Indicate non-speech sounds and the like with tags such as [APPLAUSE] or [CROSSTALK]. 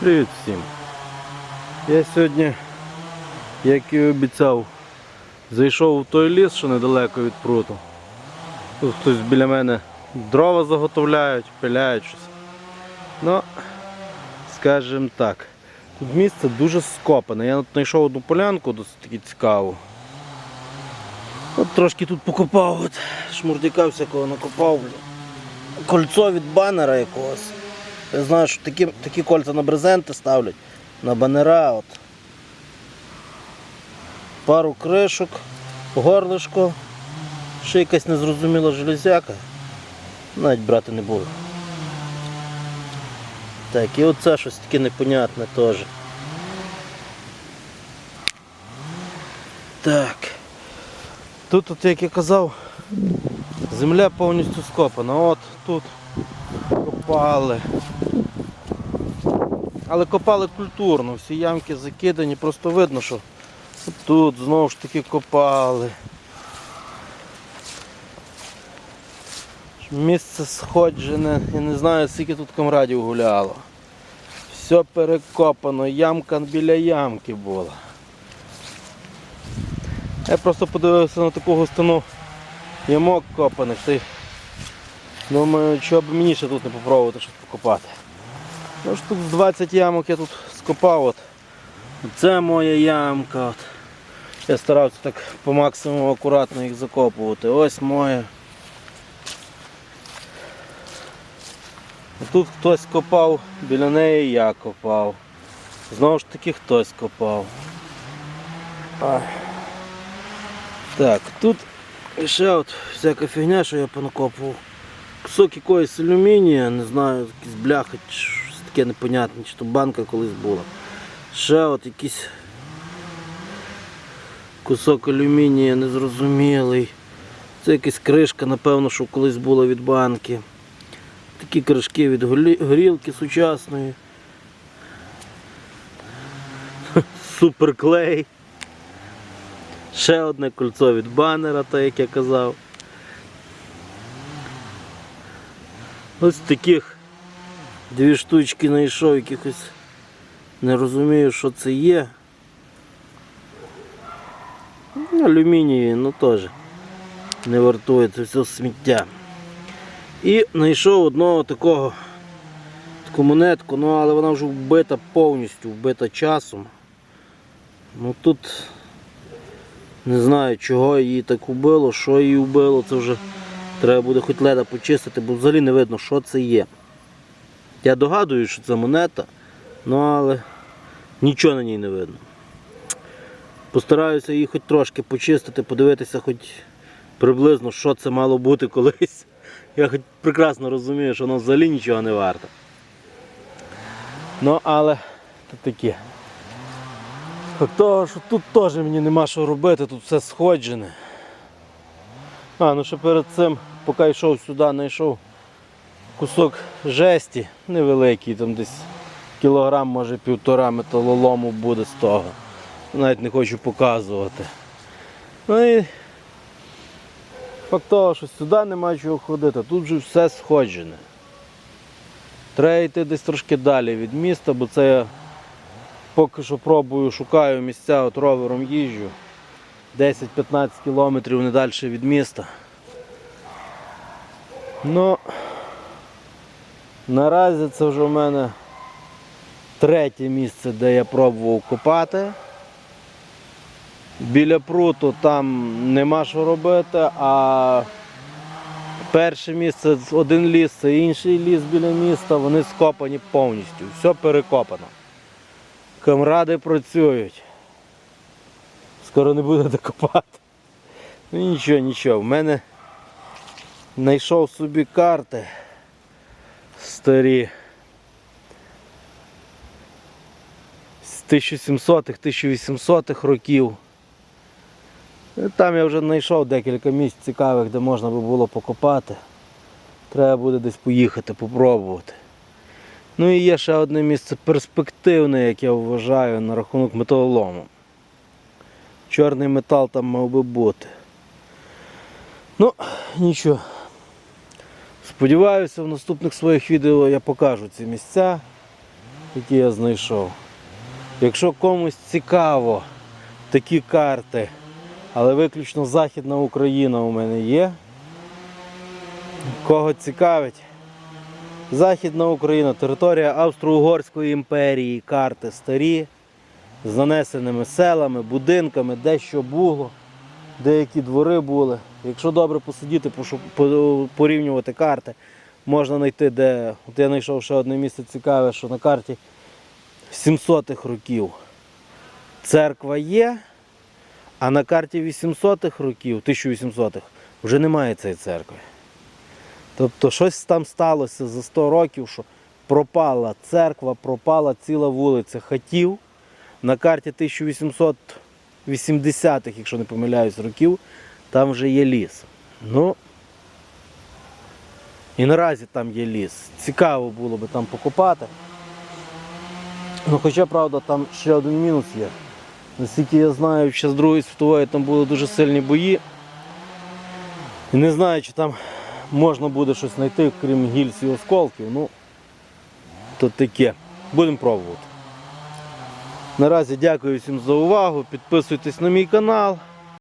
Привіт всім. Я сьогодні, як і обіцяв, зайшов у той ліс, що недалеко від пруту. Тут хтось біля мене дрова заготовляють, пиляють щось. Ну, скажімо так, тут місце дуже скопане. Я знайшов одну полянку досить таки цікаву. От трошки тут покопав, от, шмурдяка всякого накопав. Кольцо від банера якогось. Я знаю, що такі, такі кольця на брезенти ставлять, на банера. От. Пару кришок, горлишко, ще якась незрозуміла железяка. Навіть брати не буду. Так, і оце щось таке непонятне теж. Так. Тут, от, як я казав, земля повністю скопана. От тут копали. Але копали культурно, всі ямки закидані, просто видно, що тут знову ж таки копали. Місце сходжене, я не знаю, скільки тут камрадів гуляло. Все перекопано, ямка біля ямки була. Я просто подивився на таку густину ямок копаних. Думаю, що б мені ще тут не попробувати щось покопати. Ну штук 20 ямок я тут скопав. От. Це моя ямка. От. Я старався так по максимуму акуратно їх закопувати. Ось моя. Тут хтось копав, біля неї я копав. Знову ж таки хтось копав. Так, тут ще от всяка фігня, що я понакопував. Кусок якоїсь алюмінія, не знаю, якісь бляхи, таке непонятне, чи то банка колись була. Ще от якийсь кусок алюмінія незрозумілий. Це якась кришка, напевно, що колись була від банки. Такі кришки від горілки сучасної. [LAUGHS] Суперклей. Ще одне кольцо від банера, так як я казав. Ось таких дві штучки знайшов, якихось не розумію, що це є. Алюмінієві, ну теж не вартує, це все сміття. І знайшов одного такого таку монетку, ну але вона вже вбита повністю, вбита часом. Ну тут не знаю чого її так убило, що її вбило, це вже треба буде хоч леда почистити, бо взагалі не видно, що це є. Я догадую, що це монета, ну але нічого на ній не видно. Постараюся її хоч трошки почистити, подивитися хоч приблизно, що це мало бути колись. [LAUGHS] Я хоч прекрасно розумію, що воно взагалі нічого не варто. Ну, але це таке. Того, що тут теж мені нема що робити, тут все сходжене. А, ну ще перед цим, поки йшов сюди, знайшов кусок жесті невеликий, там десь кілограм, може півтора металолому буде з того. Навіть не хочу показувати. Ну і факт того, що сюди нема чого ходити, тут вже все сходжене. Треба йти десь трошки далі від міста, бо це я поки що пробую, шукаю місця, от ровером їжджу. 10-15 кілометрів не далі від міста. Ну, наразі це вже в мене третє місце, де я пробував копати. Біля пруту там нема що робити, а перше місце один ліс, це інший ліс біля міста, вони скопані повністю, все перекопано. Камради працюють. Скоро не будете копати. Ну нічого, нічого. В мене знайшов собі карти старі. З 1700-х, 1800-х років. І Там я вже знайшов декілька місць цікавих, де можна би було покопати. Треба буде десь поїхати, попробувати. Ну і є ще одне місце перспективне, як я вважаю, на рахунок металолому. Чорний метал там мав би бути. Ну, нічого. Сподіваюся, в наступних своїх відео я покажу ці місця. які я знайшов. Якщо комусь цікаво такі карти, але виключно Західна Україна у мене є. Кого цікавить? Західна Україна, територія Австро-Угорської імперії, карти старі, з занесеними селами, будинками, де що було, деякі двори були. Якщо добре посидіти, порівнювати карти, можна знайти, де. От я знайшов ще одне місце цікаве, що на карті 700-х років церква є, а на карті 800-х років, 1800-х, вже немає цієї церкви. Тобто щось там сталося за 100 років, що пропала церква, пропала ціла вулиця хатів. На карті 1880-х, якщо не помиляюсь, років, там вже є ліс. Ну, і наразі там є ліс. Цікаво було би там покопати. Ну, хоча, правда, там ще один мінус є. Наскільки я знаю, ще з Другої світової там були дуже сильні бої. І не знаю, чи там можна буде щось знайти, крім гільз і осколків. Ну, то таке. Будемо пробувати. Наразі дякую всім за увагу. Підписуйтесь на мій канал.